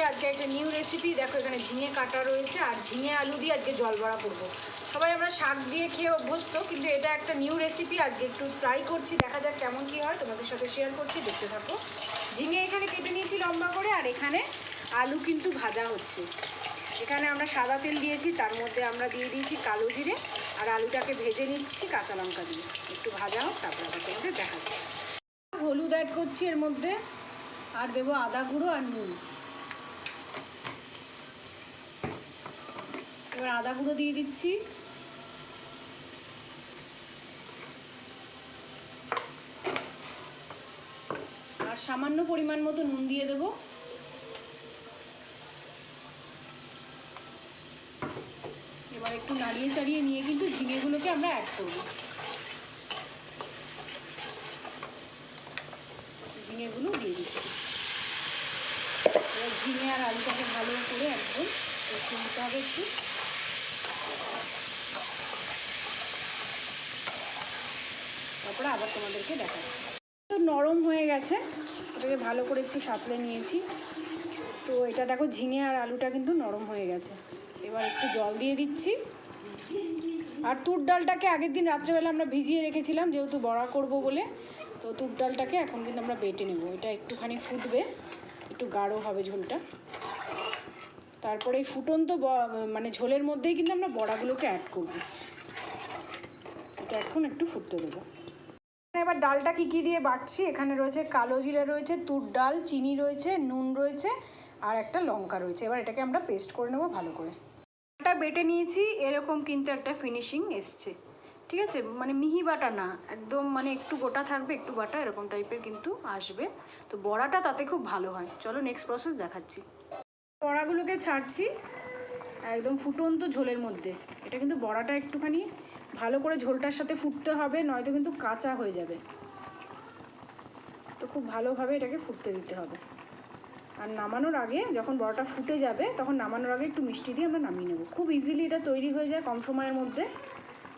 আজকে আজকে একটা নিউ রেসিপি দেখো এখানে ঝিঙে কাটা রয়েছে আর ঝিঙে আলু দিয়ে আজকে জল বড়া করব। সবাই আমরা শাক দিয়ে খেয়ে অভ্যস্ত, কিন্তু এটা একটা নিউ রেসিপি আজকে একটু ট্রাই করছি, দেখা যাক কেমন কী হয়। তোমাদের সাথে শেয়ার করছি, দেখতে থাকো। ঝিঙে এখানে কেটে নিয়েছি লম্বা করে, আর এখানে আলু কিন্তু ভাজা হচ্ছে। এখানে আমরা সাদা তেল দিয়েছি, তার মধ্যে আমরা দিয়ে দিয়েছি কালো জিরে, আর আলুটাকে ভেজে নিচ্ছি কাঁচা লঙ্কা দিয়ে। একটু ভাজা হোক, তারপর আবার তোমাদের দেখাচ্ছি। হলুদ অ্যাড করছি এর মধ্যে, আর দেবো আদা গুঁড়ো আর নুন। এবার আদা গুঁড়ো দিয়ে দিচ্ছি। আর সামান্য পরিমাণ মতো নুন দিয়ে দেবো। এবার একটু নাড়িয়ে চাড়িয়ে নিয়ে কিন্তু ঝিঙেগুলোকে আমরা অ্যাড করব ঝিঙেগুলো দিয়ে দিচ্ছি এবার ঝিঙে আর আলুটাকে ভালো করে একদম একটু নিতে হবে একটু। তারপরে আবার তোমাদেরকে দেখাচ্ছি তো নরম হয়ে গেছে, এটাকে ভালো করে একটু সাঁতলে নিয়েছি। তো এটা দেখো, ঝিঙে আর আলুটা কিন্তু নরম হয়ে গেছে। এবার একটু জল দিয়ে দিচ্ছি। আর তুর ডালটাকে আগের দিন রাত্রেবেলা আমরা ভিজিয়ে রেখেছিলাম, যেহেতু বড়া করব বলে, তো তুর ডালটাকে এখন কিন্তু আমরা বেটে নেব। এটা একটুখানি ফুটবে। একটু গাঢ় হবে ঝোলটা। তারপরে এই ফুটন্ত মানে ঝোলের মধ্যেই কিন্তু আমরা বড়াগুলোকে অ্যাড করব। এটা এখন একটু ফুটতে দেবো। এবার ডালটা কী কী দিয়ে বাটছি? এখানে রয়েছে কালো জিরা রয়েছে, তুর ডাল, চিনি রয়েছে, নুন রয়েছে, আর একটা লঙ্কা রয়েছে। এবার এটাকে আমরা পেস্ট করে নেব ভালো করে। এটা বেটে নিয়েছি, এরকম কিন্তু একটা ফিনিশিং এসছে। ঠিক আছে? মানে মিহি বাটা না, একদম মানে একটু গোটা থাকবে, একটু বাটা, এরকম টাইপের কিন্তু আসবে। তো বড়াটা তাতে খুব ভালো হয়। চলো নেক্সট প্রসেস দেখাচ্ছি। বড়াগুলোকে ছাড়ছি একদম ফুটন্ত ঝোলের মধ্যে। এটা কিন্তু বড়াটা একটুখানি ভালো করে ঝোলটার সাথে ফুটতে হবে, নয়তো কিন্তু কাঁচা হয়ে যাবে। তো খুব ভালোভাবে এটাকে ফুটতে দিতে হবে। আর নামানোর আগে যখন বড়াটা ফুটে যাবে, তখন নামানোর আগে একটু মিষ্টি দিয়ে আমরা নামিয়ে নেব। খুব ইজিলি এটা তৈরি হয়ে যায় কম সময়ের মধ্যে।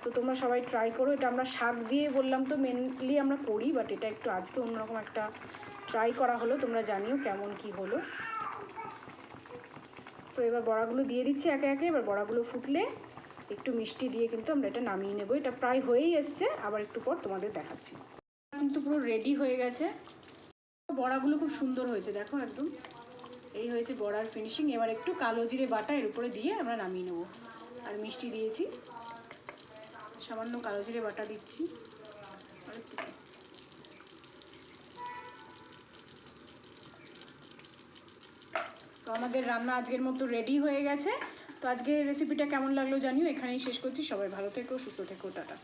তো তোমরা সবাই ট্রাই করো। এটা আমরা শাক দিয়ে বললাম তো মেনলি আমরা করি বাট এটা একটু আজকে অন্যরকম একটা ট্রাই করা হলো, তোমরা জানিও কেমন কি হলো। তো এবার বড়াগুলো দিয়ে দিচ্ছি একে একে, এবার বড়াগুলো ফুটলে একটু মিষ্টি দিয়ে কিন্তু আমরা এটা নামিয়ে নেব। এটা প্রায় হয়েই এসছে, আবার একটু পর তোমাদের দেখাচ্ছি। কিন্তু পুরো রেডি হয়ে গেছে। বড়াগুলো খুব সুন্দর হয়েছে, দেখো একদম। এই হয়েছে বড়ার ফিনিশিং এবার একটু কালো জিরে বাটা এর উপরে দিয়ে আমরা নামিয়ে নেব। আর মিষ্টি দিয়েছি। সামান্য কালো জিরে বাটা দিচ্ছি। তো আমাদের রান্না আজকের মতো রেডি হয়ে গেছে। তো আজকে রেসিপিটা কেমন লাগল জানিও, এখানেই শেষ করছি। সবাই ভালো থেকো, সুস্থ থেকো, টাটা।